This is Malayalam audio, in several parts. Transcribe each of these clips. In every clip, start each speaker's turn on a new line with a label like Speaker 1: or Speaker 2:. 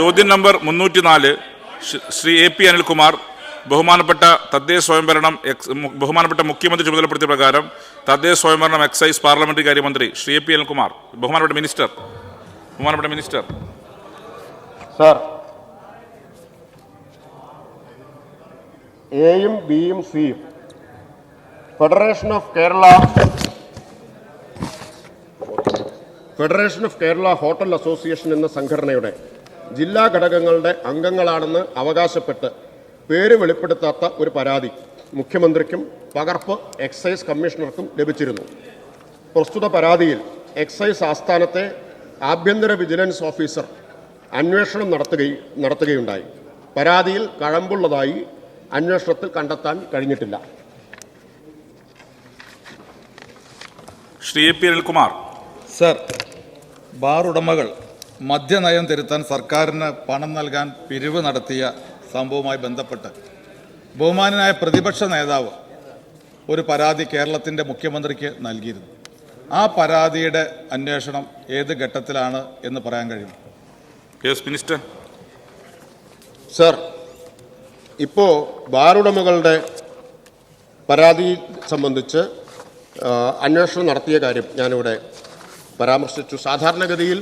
Speaker 1: ചോദ്യം നമ്പർ മുന്നൂറ്റി നാല് ശ്രീ എ പി അനിൽകുമാർ ബഹുമാനപ്പെട്ട തദ്ദേശ സ്വയംഭരണം എക്സ് ബഹുമാനപ്പെട്ട മുഖ്യമന്ത്രി ചുമതലപ്പെടുത്തിയ പ്രകാരം തദ്ദേശ സ്വയംഭരണം എക്സൈസ് പാർലമെന്ററി കാര്യമന്ത്രി ശ്രീ എ പി അനിൽകുമാർ ബഹുമാനപ്പെട്ട മിനിസ്റ്റർ ബഹുമാനപ്പെട്ട മിനിസ്റ്റർ.
Speaker 2: സാർ എയും ബിയും സിയും federation of Kerala federation of Kerala hotel association എന്ന സംഘടനയുടെ ജില്ലാ ഘടകങ്ങളുടെ അംഗങ്ങളാണെന്ന് അവകാശപ്പെട്ട് പേര് വെളിപ്പെടുത്താത്ത ഒരു പരാതി മുഖ്യമന്ത്രിക്കും പകർപ്പ് എക്സൈസ് കമ്മീഷണർക്കും ലഭിച്ചിരുന്നു. പ്രസ്തുത പരാതിയിൽ എക്സൈസ് ആസ്ഥാനത്തെ ആഭ്യന്തര വിജിലൻസ് ഓഫീസർ അന്വേഷണം നടത്തുകയും നടത്തുകയുണ്ടായി. പരാതിയിൽ കഴമ്പുള്ളതായി അന്വേഷണത്തിൽ കണ്ടെത്താൻ കഴിഞ്ഞിട്ടില്ല.
Speaker 1: Shri A P Anilkumar
Speaker 3: sir bar ഉടമകൾ മദ്യനയം തിരുത്താൻ സർക്കാരിന് പണം നൽകാൻ പിരിവ് നടത്തിയ സംഭവവുമായി ബന്ധപ്പെട്ട് ബഹുമാനായ പ്രതിപക്ഷ നേതാവ് ഒരു പരാതി കേരളത്തിന്റെ മുഖ്യമന്ത്രിക്ക് നൽകിയിരുന്നു. ആ പരാതിയുടെ അന്വേഷണം ഏത് ഘട്ടത്തിലാണ് എന്ന് പറയാൻ കഴിയും?
Speaker 1: Yes minister.
Speaker 2: സർ ഇപ്പോൾ ബാറുടമകളുടെ പരാതി സംബന്ധിച്ച് അന്വേഷണം നടത്തിയ കാര്യം ഞാനിവിടെ പരാമർശിച്ചു. സാധാരണഗതിയിൽ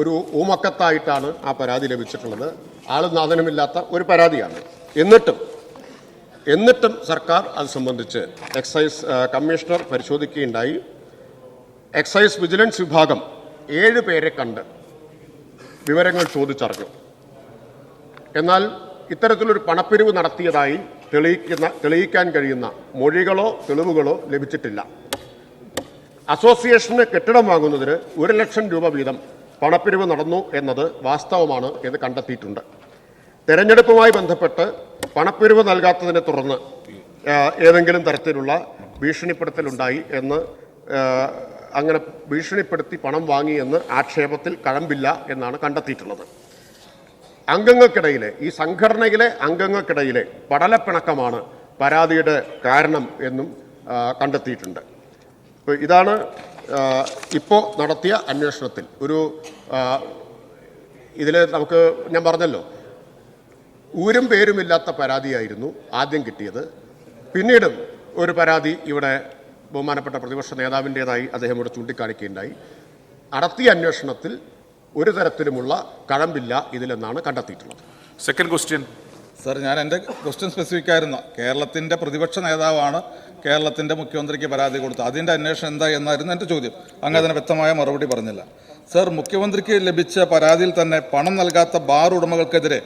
Speaker 2: ഒരു ഊമക്കത്തായിട്ടാണ് ആ പരാതി ലഭിച്ചിട്ടുള്ളത്. ആളും നാഥനുമില്ലാത്ത ഒരു പരാതിയാണ്. എന്നിട്ടും എന്നിട്ടും സർക്കാർ അത് സംബന്ധിച്ച് എക്സൈസ് കമ്മീഷണർ പരിശോധിക്കുകയുണ്ടായി. എക്സൈസ് വിജിലൻസ് വിഭാഗം ഏഴ് പേരെ കണ്ട് വിവരങ്ങൾ ചോദിച്ചറിഞ്ഞു. എന്നാൽ ഇത്തരത്തിലൊരു പണപ്പിരിവ് നടത്തിയതായി തെളിയിക്കുന്ന തെളിയിക്കാൻ കഴിയുന്ന മൊഴികളോ തെളിവുകളോ ലഭിച്ചിട്ടില്ല. അസോസിയേഷന് കെട്ടിടം വാങ്ങുന്നതിന് ഒരു ലക്ഷം രൂപ വീതം പണപ്പിരിവ് നടന്നു എന്നത് വാസ്തവമാണ് എന്ന് കണ്ടെത്തിയിട്ടുണ്ട്. തെരഞ്ഞെടുപ്പുമായി ബന്ധപ്പെട്ട് പണപ്പിരിവ് നൽകാത്തതിനെ തുടർന്ന് ഏതെങ്കിലും തരത്തിലുള്ള ഭീഷണിപ്പെടുത്തലുണ്ടായി എന്ന് അങ്ങനെ ഭീഷണിപ്പെടുത്തി പണം വാങ്ങി എന്ന് ആക്ഷേപത്തിൽ കഴമ്പില്ല എന്നാണ് കണ്ടെത്തിയിട്ടുള്ളത്. അംഗങ്ങൾക്കിടയിലെ ഈ സംഘടനയിലെ അംഗങ്ങൾക്കിടയിലെ പടലപ്പിണക്കമാണ് പരാതിയുടെ കാരണം എന്നും കണ്ടെത്തിയിട്ടുണ്ട്. ഇതാണ് ഇപ്പോൾ നടത്തിയ അന്വേഷണത്തിൽ. ഒരു ഇതിൽ നമുക്ക് ഞാൻ പറഞ്ഞല്ലോ. ഊരും പേരുമില്ലാത്ത പരാതിയായിരുന്നു ആദ്യം കിട്ടിയത്. പിന്നീടും ഒരു പരാതി ഇവിടെ ബഹുമാനപ്പെട്ട പ്രതിപക്ഷ നേതാവിന്റേതായി അദ്ദേഹം ഇവിടെ ചൂണ്ടിക്കാണിക്കുകയുണ്ടായി. നടത്തിയ അന്വേഷണത്തിൽ ഒരു തരത്തിലുമുള്ള കഴമ്പില്ല ഇതിലെന്നാണ് കണ്ടെത്തിയിട്ടുള്ളത്.
Speaker 1: സെക്കൻഡ് ക്വസ്റ്റ്യൻ
Speaker 3: സർ ഞാൻ എന്റെ ക്വസ്റ്റ്യൻ സ്പെസിഫിക് ആയിരുന്നു. കേരളത്തിന്റെ പ്രതിപക്ഷ നേതാവാണ് കേരളത്തിന്റെ മുഖ്യമന്ത്രിക്ക് പരാതി കൊടുത്തത്. അതിന്റെ അന്വേഷണം എന്താ എന്നായിരുന്നു എന്റെ ചോദ്യം. അങ്ങ് അതിന് വ്യക്തമായ മറുപടി പറഞ്ഞില്ല. സർ മുഖ്യമന്ത്രിക്ക് ലഭിച്ച പരാതിയിൽ തന്നെ പണം നൽകാത്ത ബാർ ഉടമകൾക്കെതിരെ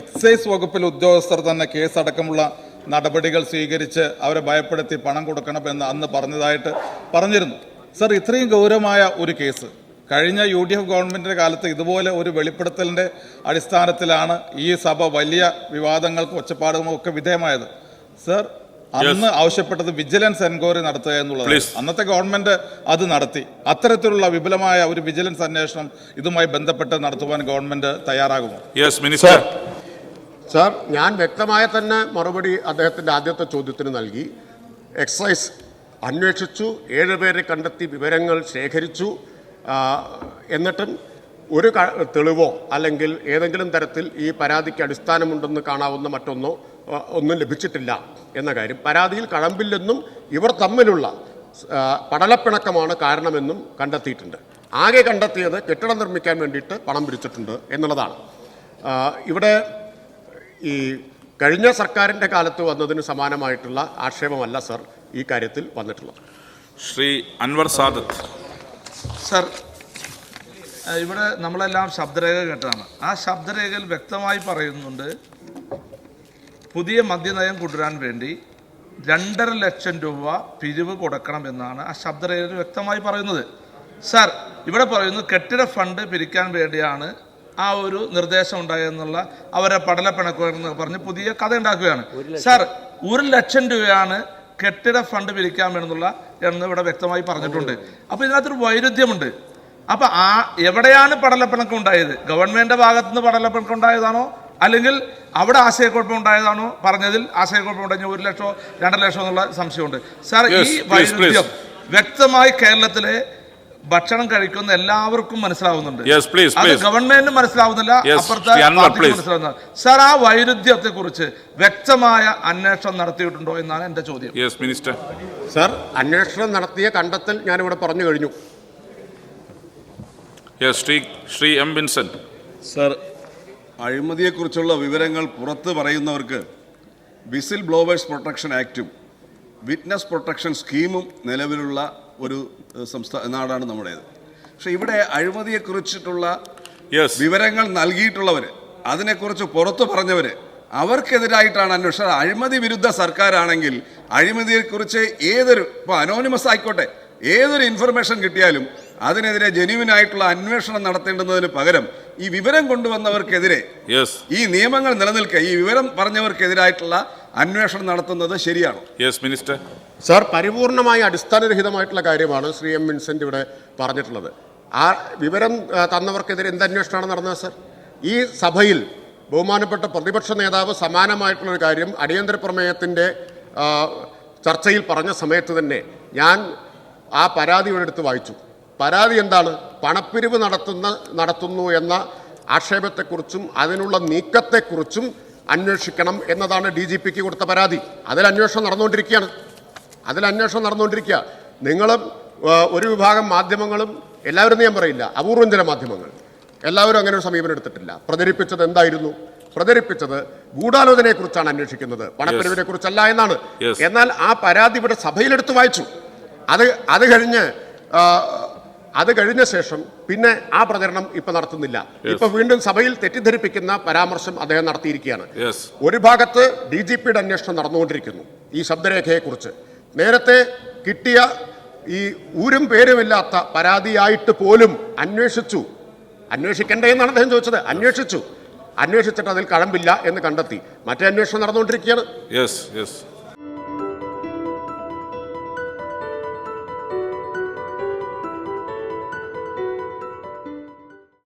Speaker 3: എക്സൈസ് വകുപ്പിൽ ഉദ്യോഗസ്ഥർ തന്നെ കേസടക്കമുള്ള നടപടികൾ സ്വീകരിച്ച് അവരെ ഭയപ്പെടുത്തി പണം കൊടുക്കണമെന്ന് അന്ന് പറഞ്ഞതായിട്ട് പറഞ്ഞിരുന്നു. സർ ഇത്രയും ഗൗരവമായ ഒരു കേസ് കഴിഞ്ഞ യു ഡി എഫ് ഗവൺമെന്റിന്റെ കാലത്ത് ഇതുപോലെ ഒരു വെളിപ്പെടുത്തലിന്റെ അടിസ്ഥാനത്തിലാണ് ഈ സഭ വലിയ വിവാദങ്ങൾക്കും ഒച്ചപ്പാടുകളും ഒക്കെ വിധേയമായത്. സർ അന്ന് ആവശ്യപ്പെട്ടത് വിജിലൻസ് എൻക്വയറി നടത്തുക എന്നുള്ളത് അന്നത്തെ ഗവൺമെന്റ് അത് നടത്തി. അത്തരത്തിലുള്ള വിപുലമായ ഒരു വിജിലൻസ് അന്വേഷണം ഇതുമായി ബന്ധപ്പെട്ട് നടത്തുവാൻ ഗവൺമെന്റ് തയ്യാറാകുമോ?
Speaker 1: യെസ് മിനിസ്റ്റർ
Speaker 2: സാർ ഞാൻ വ്യക്തമായ തന്നെ മറുപടി അദ്ദേഹത്തിന്റെ ആദ്യത്തെ ചോദ്യത്തിന് നൽകി. എക്സൈസ് അന്വേഷിച്ചു ഏഴുപേരെ കണ്ടെത്തി വിവരങ്ങൾ ശേഖരിച്ചു. എന്നിട്ടും ഒരു തെളിവോ അല്ലെങ്കിൽ ഏതെങ്കിലും തരത്തിൽ ഈ പരാതിക്ക് അടിസ്ഥാനമുണ്ടെന്ന് കാണാവുന്ന മറ്റൊന്നോ ഒന്നും ലഭിച്ചിട്ടില്ല എന്ന കാര്യം. പരാതിയിൽ കഴമ്പില്ലെന്നും ഇവർ തമ്മിലുള്ള പടലപ്പിണക്കമാണ് കാരണമെന്നും കണ്ടെത്തിയിട്ടുണ്ട്. ആകെ കണ്ടെത്തിയത് കെട്ടിടം നിർമ്മിക്കാൻ വേണ്ടിയിട്ട് പണം പിരിച്ചിട്ടുണ്ട് എന്നുള്ളതാണ്. ഇവിടെ ഈ കഴിഞ്ഞ സർക്കാരിന്റെ കാലത്ത് വന്നതിന് സമാനമായിട്ടുള്ള ആക്ഷേപമല്ല സർ ഈ കാര്യത്തിൽ വന്നിട്ടുള്ളത്.
Speaker 1: ശ്രീ അൻവർ സാദത്ത്.
Speaker 4: സർ ഇവിടെ നമ്മളെല്ലാം ശബ്ദരേഖ കേട്ടാണ് ആ ശബ്ദരേഖയിൽ വ്യക്തമായി പറയുന്നുണ്ട് പുതിയ മദ്യനയം കൊണ്ടുവരാൻ വേണ്ടി രണ്ടര ലക്ഷം രൂപ പിരിവ് കൊടുക്കണം എന്നാണ് ആ ശബ്ദരേഖയിൽ വ്യക്തമായി പറയുന്നത്. സാർ ഇവിടെ പറയുന്നു കെട്ടിട ഫണ്ട് പിരിക്കാൻ വേണ്ടിയാണ് ആ ഒരു നിർദ്ദേശം ഉണ്ടായെന്നുള്ള അവരെ പടലപ്പിണക്കുമെന്ന് പറഞ്ഞ് പുതിയ കഥ ഉണ്ടാക്കുകയാണ്. സാർ ഒരു ലക്ഷം രൂപയാണ് കെട്ടിട ഫണ്ട് പിരിക്കാൻ വേണമെന്നുള്ള എന്ന് ഇവിടെ വ്യക്തമായി പറഞ്ഞിട്ടുണ്ട്. അപ്പോൾ ഇതിനകത്തൊരു വൈരുദ്ധ്യമുണ്ട്. അപ്പൊ ആ എവിടെയാണ് പടലപ്പിണക്കം ഉണ്ടായത് ഗവൺമെന്റിന്റെ ഭാഗത്തു നിന്ന് പടലപ്പിണക്കം ഉണ്ടായതാണോ അല്ലെങ്കിൽ അവിടെ ആശയക്കുഴപ്പം ഉണ്ടായതാണോ പറഞ്ഞതിൽ ആശയക്കുഴപ്പം ഉണ്ടെങ്കിൽ ഒരു ലക്ഷോ രണ്ടര ലക്ഷോ എന്നുള്ള സംശയമുണ്ട്. സാർ
Speaker 1: Yes,
Speaker 4: ഈ
Speaker 1: please,
Speaker 4: വൈരുദ്ധ്യം വ്യക്തമായി കേരളത്തിലെ ഭക്ഷണം കഴിക്കുന്ന എല്ലാവർക്കും മനസ്സിലാവുന്നുണ്ട്. അത് ഗവൺമെന്റിന് മനസ്സിലാവുന്നില്ല
Speaker 1: Yes,
Speaker 4: അപ്പുറത്തെ മനസ്സിലാവുന്നില്ല. സാർ ആ വൈരുദ്ധ്യത്തെ കുറിച്ച് വ്യക്തമായ അന്വേഷണം നടത്തിയിട്ടുണ്ടോ എന്നാണ് എന്റെ ചോദ്യം.
Speaker 1: യെസ് മിനിസ്റ്റർ
Speaker 2: സാർ അന്വേഷണം നടത്തിയ കണ്ടെത്തൽ ഞാനിവിടെ പറഞ്ഞു കഴിഞ്ഞു.
Speaker 1: Shri Shri M Vincent
Speaker 5: sir അഴിമതിയെക്കുറിച്ചുള്ള വിവരങ്ങൾ പുറത്ത് പറയുന്നവർക്ക് വിസിൽ ബ്ലോവേഴ്സ് പ്രൊട്ടക്ഷൻ ആക്റ്റും വിറ്റ്നസ് പ്രൊട്ടക്ഷൻ സ്കീമും നിലവിലുള്ള ഒരു സംസ്ഥാന നാടാണ് നമ്മുടേത്. പക്ഷേ ഇവിടെ അഴിമതിയെക്കുറിച്ചിട്ടുള്ള വിവരങ്ങൾ നൽകിയിട്ടുള്ളവർ അതിനെക്കുറിച്ച് പുറത്തു പറഞ്ഞവർ അവർക്കെതിരായിട്ടാണ് അന്വേഷണം. അഴിമതി വിരുദ്ധ സർക്കാരാണെങ്കിൽ അഴിമതിയെക്കുറിച്ച് ഏതൊരു ഇപ്പോൾ അനോണിമസ് ആയിക്കോട്ടെ ഏതൊരു ഇൻഫർമേഷൻ കിട്ടിയാലും അതിനെതിരെ ജെന്യുവിനായിട്ടുള്ള അന്വേഷണം നടത്തേണ്ടുന്നതിന് പകരം ഈ വിവരം കൊണ്ടുവന്നവർക്കെതിരെ
Speaker 1: യെസ്
Speaker 5: ഈ നിയമങ്ങൾ നിലനിൽക്കുക ഈ വിവരം പറഞ്ഞവർക്കെതിരായിട്ടുള്ള അന്വേഷണം നടത്തുന്നത് ശരിയാണോ?
Speaker 1: യെസ് മിനിസ്റ്റർ
Speaker 2: സാർ പരിപൂർണമായി അടിസ്ഥാനരഹിതമായിട്ടുള്ള കാര്യമാണ് ശ്രീ എം വിൻസെന്റ് ഇവിടെ പറഞ്ഞിട്ടുള്ളത്. ആ വിവരം തന്നവർക്കെതിരെ എന്ത് അന്വേഷണമാണ് നടന്നത് സാർ? ഈ സഭയിൽ ബഹുമാനപ്പെട്ട പ്രതിപക്ഷ നേതാവ് സമാനമായിട്ടുള്ളൊരു കാര്യം അടിയന്തര പ്രമേയത്തിന്റെ ചർച്ചയിൽ പറഞ്ഞ സമയത്ത് തന്നെ ഞാൻ ആ പരാതി ഇവിടെ എടുത്ത് വായിച്ചു. പരാതി എന്താണ്? പണപ്പിരിവ് നടത്തുന്ന നടത്തുന്നു എന്ന ആക്ഷേപത്തെക്കുറിച്ചും അതിനുള്ള നീക്കത്തെക്കുറിച്ചും അന്വേഷിക്കണം എന്നതാണ് ഡി ജി പിക്ക് കൊടുത്ത പരാതി. അതിൽ അന്വേഷണം നടന്നുകൊണ്ടിരിക്കുകയാണ്. അതിൽ അന്വേഷണം നടന്നുകൊണ്ടിരിക്കുക. നിങ്ങളും ഒരു വിഭാഗം മാധ്യമങ്ങളും എല്ലാവരും ഞാൻ പറയില്ല. അപൂർവം ചില മാധ്യമങ്ങൾ. എല്ലാവരും അങ്ങനെ ഒരു സമീപനം എടുത്തിട്ടില്ല. പ്രചരിപ്പിച്ചത് എന്തായിരുന്നു? പ്രചരിപ്പിച്ചത് ഗൂഢാലോചനയെക്കുറിച്ചാണ് അന്വേഷിക്കുന്നത്. പണപ്പിരിവിനെ കുറിച്ചല്ല എന്നാണ്. എന്നാൽ ആ പരാതി ഇവിടെ സഭയിലെടുത്ത് വായിച്ചു. അത് അത് കഴിഞ്ഞ് അത് കഴിഞ്ഞ ശേഷം പിന്നെ ആ പ്രചരണം ഇപ്പൊ നടത്തുന്നില്ല. ഇപ്പൊ വീണ്ടും സഭയിൽ തെറ്റിദ്ധരിപ്പിക്കുന്ന പരാമർശം അദ്ദേഹം നടത്തിയിരിക്കുകയാണ്. ഒരു ഭാഗത്ത് ഡി ജി പിയുടെ അന്വേഷണം നടന്നുകൊണ്ടിരിക്കുന്നു ഈ ശബ്ദരേഖയെക്കുറിച്ച്. നേരത്തെ കിട്ടിയ ഈ ഊരും പേരുമില്ലാത്ത പരാതിയായിട്ട് പോലും അന്വേഷിച്ചു. അന്വേഷിക്കണ്ടേ എന്നാണ് അദ്ദേഹം ചോദിച്ചത്. അന്വേഷിച്ചു. അന്വേഷിച്ചിട്ട് അതിൽ കഴമ്പില്ല എന്ന് കണ്ടെത്തി. മറ്റേ അന്വേഷണം നടന്നുകൊണ്ടിരിക്കുകയാണ്.